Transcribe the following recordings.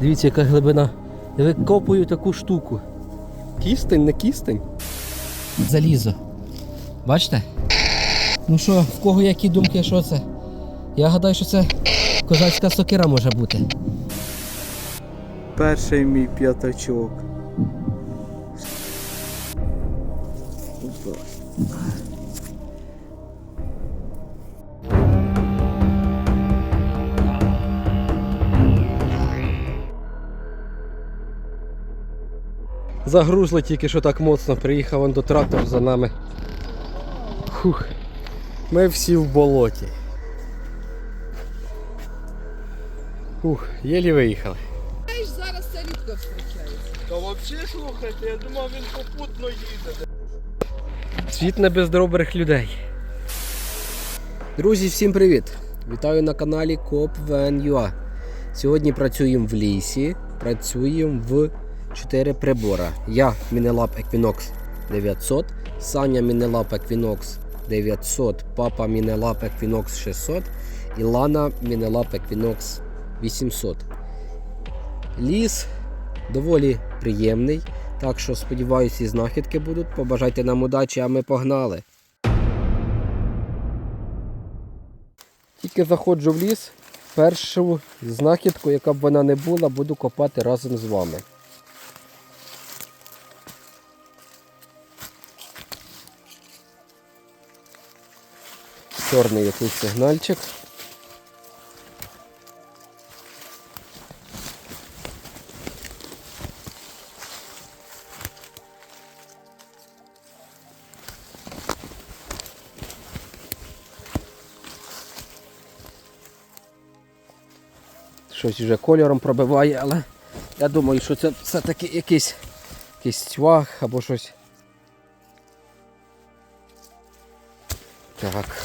Дивіться, яка глибина. Я викопую таку штуку. Кістень, не кістень. Залізо. Бачите? Ну що, в кого які думки, що це? Я гадаю, що це козацька сокира може бути. Перший мій п'ятачок. Загрузли тільки що так моцно, приїхав он до трактор за нами. Хух. Ми всі в болоті. Ух, єлі виїхали. Знаєш, зараз це рідко зустрічається. Та взагалі слухайте, я думав він попутно їде. Світ не без добрих людей. Друзі, всім привіт! Вітаю на каналі COP Сьогодні працюємо в лісі, працюємо в 4 прибора. Я Мінелаб Equinox 900, Саня Мінелаб Equinox 900, папа Мінелаб Equinox 600 і Лана Мінелаб Equinox 800. Ліс доволі приємний. Так що сподіваюся, і знахідки будуть. Побажайте нам удачі, а ми погнали. Тільки заходжу в ліс. Першу знахідку, яка б вона не була, буду копати разом з вами. Чорний якийсь сигнальчик. Щось вже кольором пробиває, але я думаю, що це все-таки якийсь, якийсь цвях або щось. Так.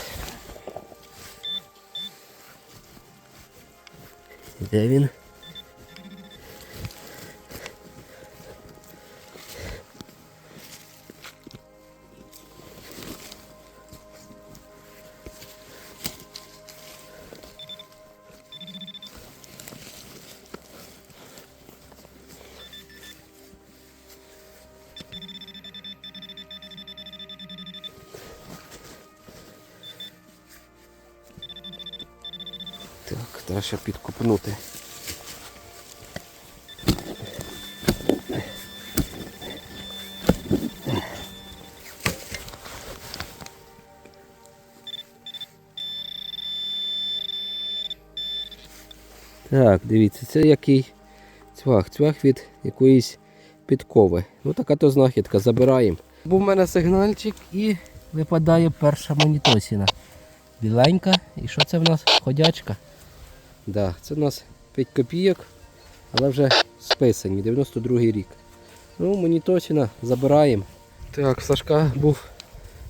Де він? Треба ще підкопнути. Так, дивіться, це який цвях. Цвях від якоїсь підкови. Ну така то знахідка, забираємо. Був у мене сигнальчик і випадає перша монітосіна. Біленька. І що це в нас? Ходячка. Да, це у нас 5 копійок, але вже списані, 92-й рік. Ну, монітосіна забираємо. Так, в Сашка був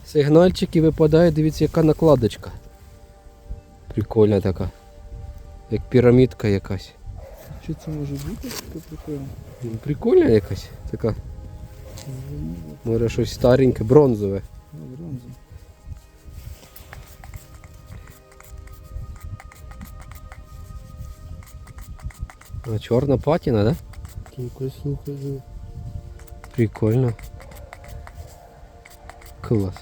сигнальчик і випадає, дивіться, яка накладочка. Прикольна така. Як пірамідка якась. Що це може бути? Таке прикольно. Ну, Прикольна якась така. Може щось стареньке, бронзове. Ну, А, чорна патіна, да? Тільки слухай. Прикольно. Клас.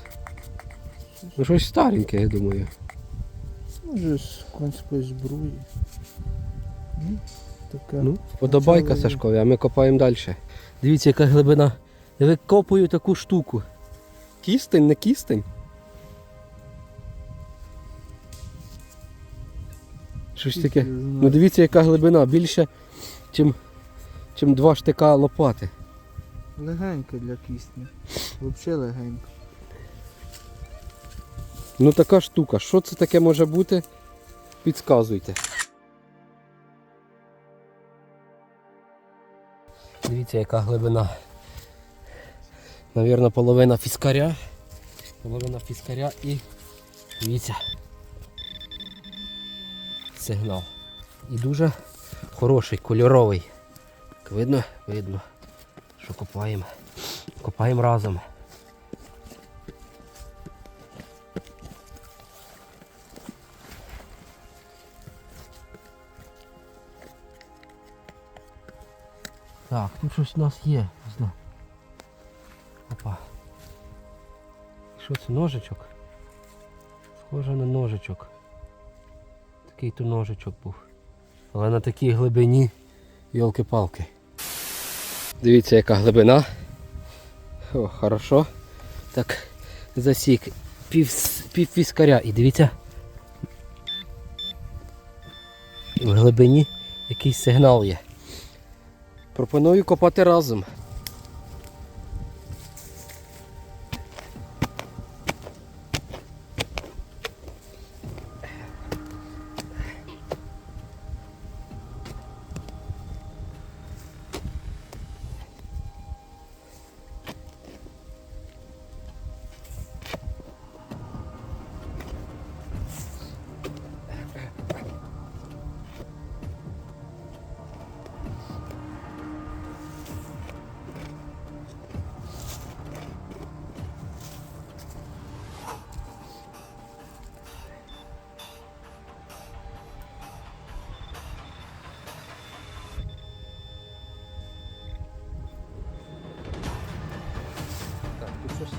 Ну щось стареньке, я думаю. Може з конської зброї. Ну, таке. Ну, Подобайка Сашкові, а ми копаємо далі. Дивіться, яка глибина. Я викопую таку штуку. Кістень, не кістень. Щось таке. Ну дивіться, яка глибина, більше, чим, чим два штика лопати. Легенько для кисні. Взагалі легенько. Ну така штука. Що це таке може бути? Підказуйте. Дивіться, яка глибина. Навірно, половина фіскаря. Половина фіскаря і дивіться сигнал. І дуже хороший, кольоровий. Видно? Видно, що копаємо. Копаємо разом. Так, тут щось у нас є. Опа. Що це ножичок? Схоже на ножичок. Такий то ножичок був. Але на такій глибині йолки-палки. Дивіться, яка глибина. О, хорошо. Так, засік пів, пів віскаря. І дивіться. В глибині якийсь сигнал є. Пропоную копати разом.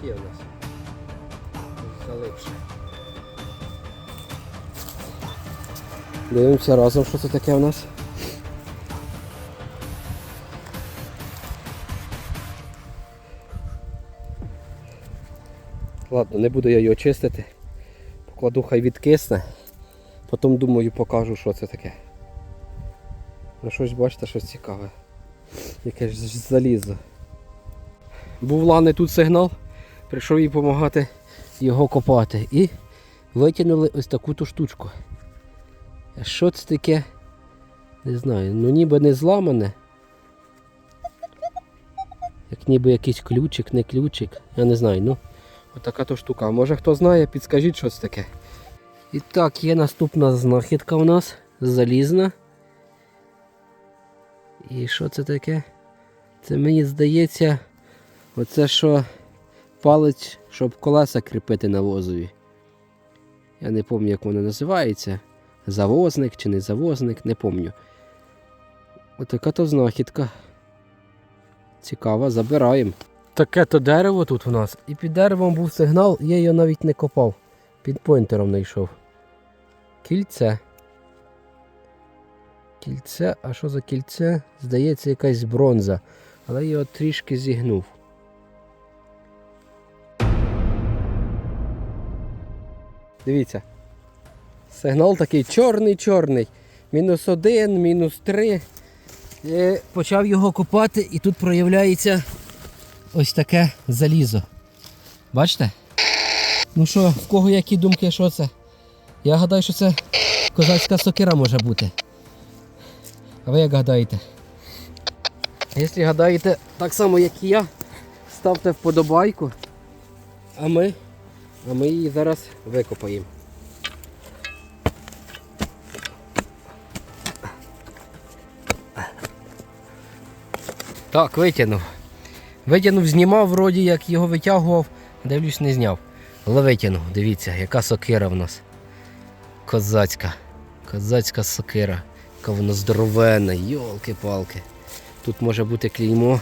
Є у нас. Залипше. Дивимося разом, що це таке у нас. Ладно, не буду я його чистити. Покладу хай відкисне. Потім думаю покажу, що це таке. Ну щось бачите, щось цікаве. Якесь залізо. Був ланий тут сигнал, прийшов їй допомагати його копати. І витягнули ось таку ту штучку. Що це таке? Не знаю, ну ніби не зламане. Як ніби якийсь ключик, не ключик. Я не знаю, ну. Отака то штука. Може хто знає, підскажіть, що це таке. І так, є наступна знахідка у нас. Залізна. І що це таке? Це мені здається. Оце що палець, щоб колеса кріпити на возові. Я не пам'ятаю, як воно називається. Завозник чи не завозник, не пам'ятаю. Отака то знахідка. Цікаво, забираємо. Таке то дерево тут у нас. І під деревом був сигнал, я його навіть не копав. Під пойнтером знайшов. Кільце. Кільце, а що за кільце? Здається, якась бронза. Але я його трішки зігнув. Дивіться. Сигнал такий чорний-чорний. Мінус один, мінус три. Е, Почав його копати і тут проявляється ось таке залізо. Бачите? Ну що, в кого які думки, що це? Я гадаю, що це козацька сокира може бути. А ви як гадаєте? Якщо гадаєте так само, як і я, ставте вподобайку. А ми, а ми її зараз викопаємо. Так, витягнув. Витягнув, знімав, вроді як його витягував, дивлюсь, не зняв. Але витягнув, дивіться, яка сокира в нас. Козацька. Козацька сокира. Яка вона здоровенна, йолки-палки. Тут може бути клеймо.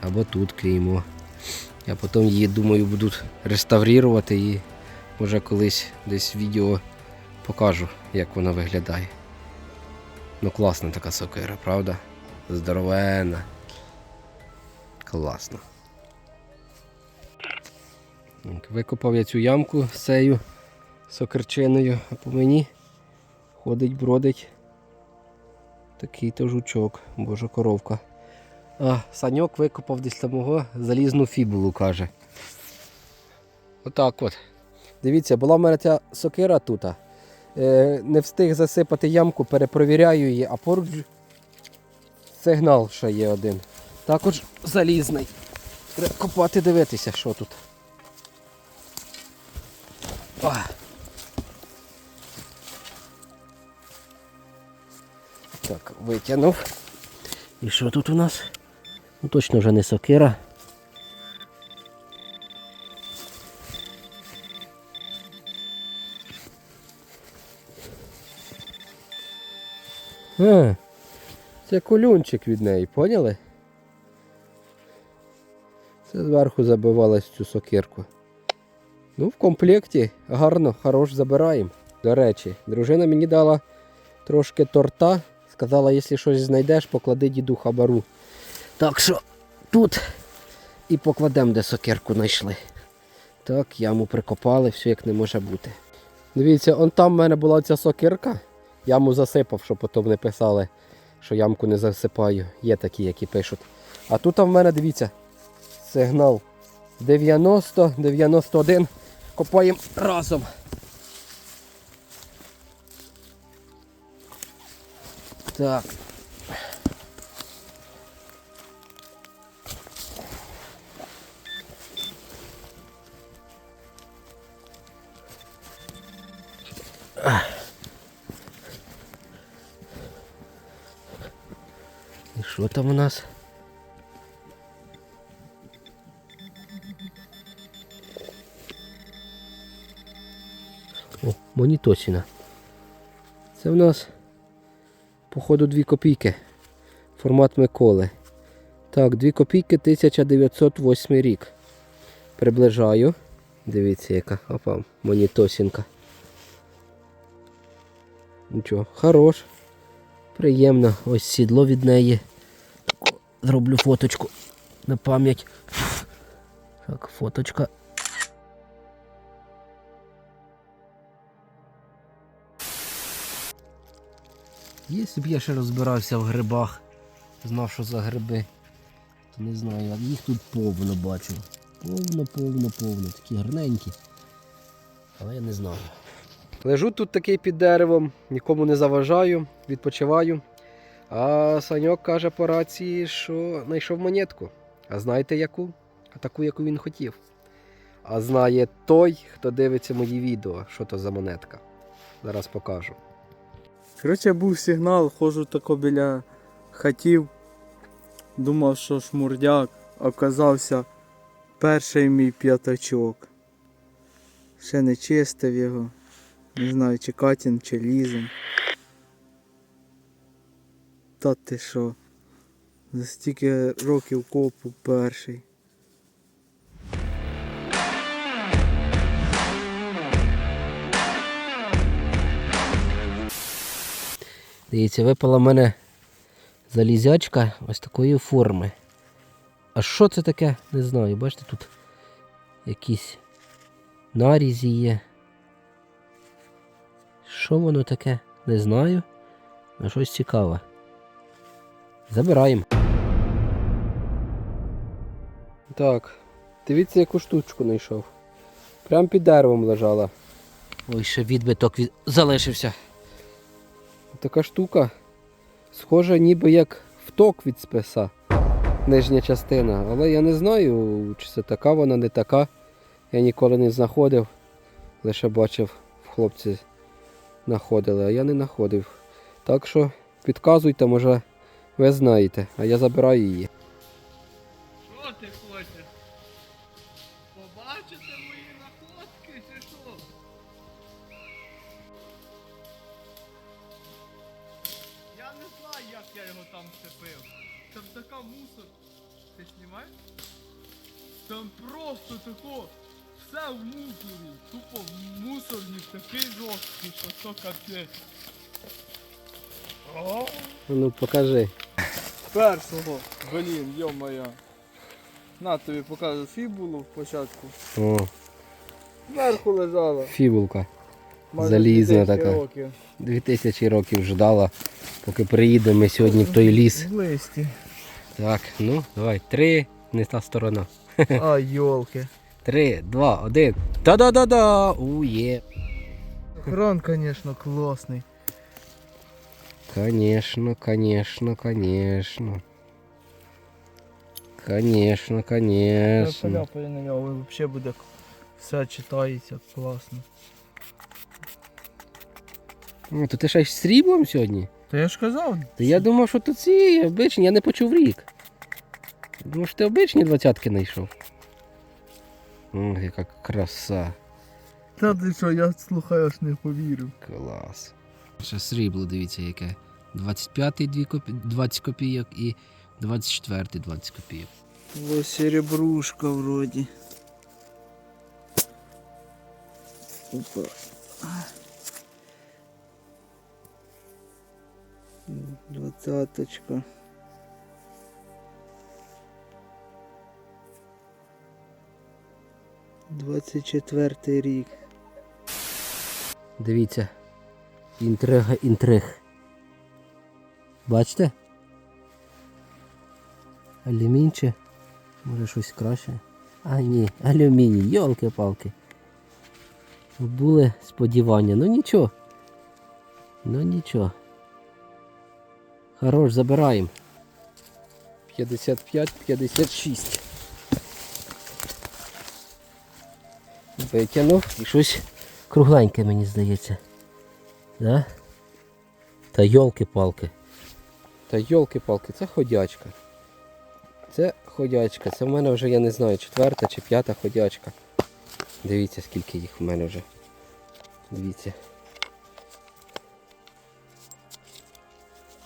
Або тут клеймо. Я потім її, думаю, буду реставрувати і може колись десь відео покажу, як вона виглядає. Ну класна така сокира, правда? Здоровенна. Класно. Викопав я цю ямку з цією сокирчиною, а по мені ходить, бродить такий то жучок, божа коровка. Саньок викопав десь самого залізну фібулу, каже. Отак от. Дивіться, була в мене ця сокира тут. Е, не встиг засипати ямку, перепровіряю її, а поруч сигнал ще є один. Також залізний. Треба копати дивитися, що тут. Так, витягнув. І що тут у нас? Ну точно вже не сокира. А, Це кулюнчик від неї, поняли? Це зверху забивалась цю сокирку. Ну, в комплекті гарно, хорош забираємо. До речі, дружина мені дала трошки торта. Сказала, якщо щось знайдеш, поклади діду хабару. Так що тут і покладемо, де сокирку знайшли. Так, яму прикопали, все як не може бути. Дивіться, он там в мене була ця сокирка. Яму засипав, щоб потім не писали, що ямку не засипаю. Є такі, які пишуть. А тут в мене, дивіться, сигнал 90-91. Копаємо разом. Так. Що там у нас? О, монітосіна. Це в нас, походу, 2 копійки. Формат Миколи. Так, 2 копійки 1908 рік. Приближаю. Дивіться, яка. Опа, монітосінка. Нічого, хорош. Приємно. Ось сідло від неї. Зроблю фоточку на пам'ять. Так, фоточка. Якщо б я ще розбирався в грибах, знав, що за гриби, то не знаю, їх тут повно бачу. Повно, повно, повно. Такі гарненькі. Але я не знаю. Лежу тут такий під деревом, нікому не заважаю, відпочиваю. А Саньок каже по рації, що знайшов монетку. А знаєте яку? А таку, яку він хотів. А знає той, хто дивиться мої відео, що то за монетка. Зараз покажу. Коротше, був сигнал, ходжу тако біля хатів. Думав, що шмурдяк оказався перший мій п'ятачок. Ще не чистив його. Не знаю, чи Катін, чи Лізин. Та ти що? За стільки років копу перший. Дивіться, випала в мене залізячка ось такої форми. А що це таке? Не знаю. Бачите, тут якісь нарізі є. Що воно таке? Не знаю. Але щось цікаве. Забираємо. Так. Дивіться, яку штучку знайшов. Прям під деревом лежала. Ой, ще відбиток від... залишився. Така штука. Схожа ніби як вток від списа. Нижня частина. Але я не знаю, чи це така вона, не така. Я ніколи не знаходив. Лише бачив, хлопці знаходили, а я не знаходив. Так що підказуйте, може ви знаєте, а я забираю її. Що ти хочеш? Побачити мої находки чи що? Я не знаю, як я його там вцепив. Там така мусор. Ти знімаєш? Там просто тако. Все в мусорі. Тупо в мусорник такий жорсткий, що то капець. О! Ну покажи. Першого, блін, йо-моє. На тобі покажу фібулу в початку. О, Зверху лежала. фібулка. майже Залізна 2000 така. років. Дві тисячі років ждала, поки приїдемо ми сьогодні в той ліс. В листі. Так, ну, давай, три, не та сторона. А, йолки. Три, два, один. Та-да-да-да! Ує. Хрон, звісно, класний. Конечно, конечно, конечно. Конечно, конечно. Поляпає на нього, взагалі буде все читається класно. О, то ти ще й з сріблом сьогодні? Та я ж казав. Та я думав, що то ці обичні, я не почув рік. Думав, що ти обичні двадцятки знайшов. О, яка краса. Та ти що, я слухаю, аж не повірив. Клас. Ще срібло, дивіться, яке. 25-й 2 20 копійок і 24-й 20 копійок. Ось серебрушка вроді. Опа. Двадцаточка. Двадцять четвертий рік. Дивіться. Інтрига інтриг. Бачите? Алюмінче. Може щось краще. А ні, алюміній, йолки-палки. Були сподівання. Ну нічого. Ну нічого. Хорош, забираємо. 55-56. Витягнув і щось кругленьке, мені здається. Да? Та йолки-палки. Та йолки-палки, це ходячка. Це ходячка. Це в мене вже, я не знаю, четверта чи п'ята ходячка. Дивіться, скільки їх в мене вже. Дивіться.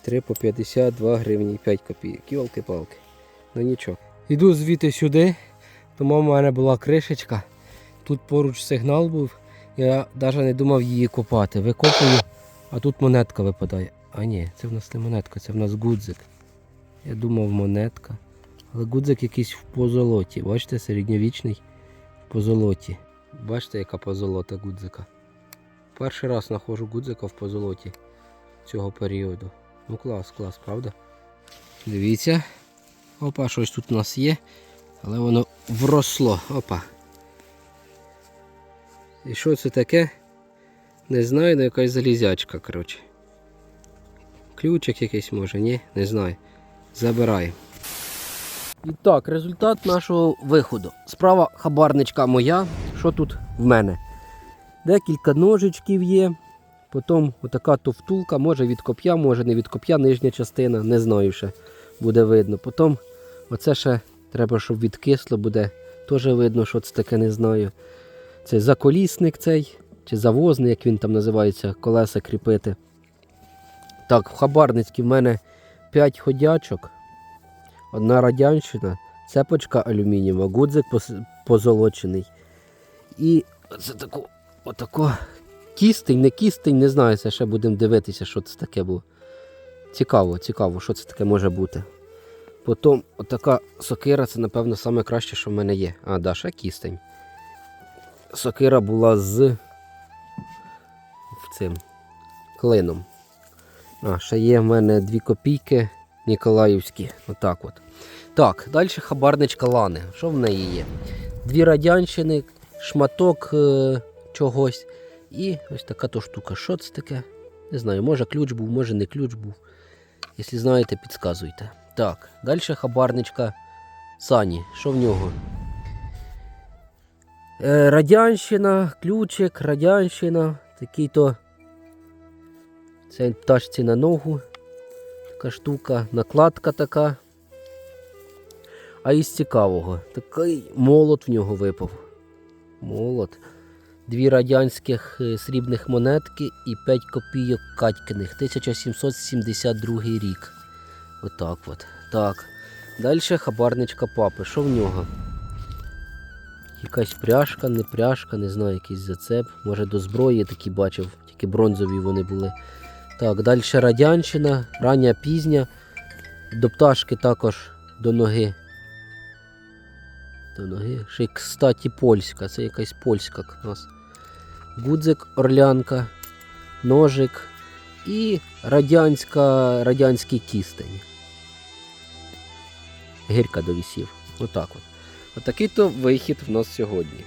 3 по 52 гривні і 5 копійок. Йолки-палки. Ну нічого. Йду звідти сюди, тому в мене була кришечка. Тут поруч сигнал був. Я навіть не думав її копати. Викопую, а тут монетка випадає. А ні, це в нас не монетка, це в нас гудзик. Я думав монетка. Але гудзик якийсь в позолоті. Бачите, середньовічний в позолоті. Бачите, яка позолота гудзика. Перший раз знаходжу гудзика в позолоті цього періоду. Ну клас, клас, правда? Дивіться. Опа, щось тут у нас є. Але воно вросло. Опа. І що це таке? Не знаю, ну якась залізячка, коротше. Ключик якийсь може, ні? Не знаю. Забираю. І так, результат нашого виходу. Справа хабарничка моя. Що тут в мене? Декілька ножичків є. Потім отака то втулка, може від коп'я, може не від коп'я, нижня частина, не знаю ще. Буде видно. Потім оце ще треба, щоб відкисло буде. Теж видно, що це таке, не знаю. Це заколісник цей, чи завозний, як він там називається, колеса кріпити. Так, в хабарницькій в мене 5 ходячок, одна радянщина, цепочка алюмінієва, гудзик позолочений. І це тако, отако кістень, не кістень, не знаю, це ще будемо дивитися, що це таке було. Цікаво, цікаво, що це таке може бути. Потім отака сокира, це, напевно, саме краще, що в мене є. А, да, ще кістень сокира була з цим клином. А, ще є в мене дві копійки Ніколаївські. Отак от. Так, далі хабарничка Лани. Що в неї є? Дві радянщини, шматок е, чогось. І ось така то штука. Що це таке? Не знаю, може ключ був, може не ключ був. Якщо знаєте, підказуйте. Так, далі хабарничка Сані. Що в нього? Е, Радянщина, ключик, радянщина, такий то. Це пташці на ногу. Така штука, накладка така. А із цікавого, такий молот в нього випав. Молот. Дві радянських е, срібних монетки і 5 копійок Катькиних. 1772 рік. Отак от. Так. Далі хабарничка папи. Що в нього? Якась пряжка, не пряжка, не знаю, якийсь зацеп. Може до зброї такі бачив, тільки бронзові вони були. Так, далі радянщина, рання пізня. До пташки також до ноги. До ноги. Ще кстати, польська. Це якась польська у нас. Гудзик, орлянка, ножик і радянська, радянський кістень. Гірка довісів. Отак от. Отакий то вихід в нас сьогодні.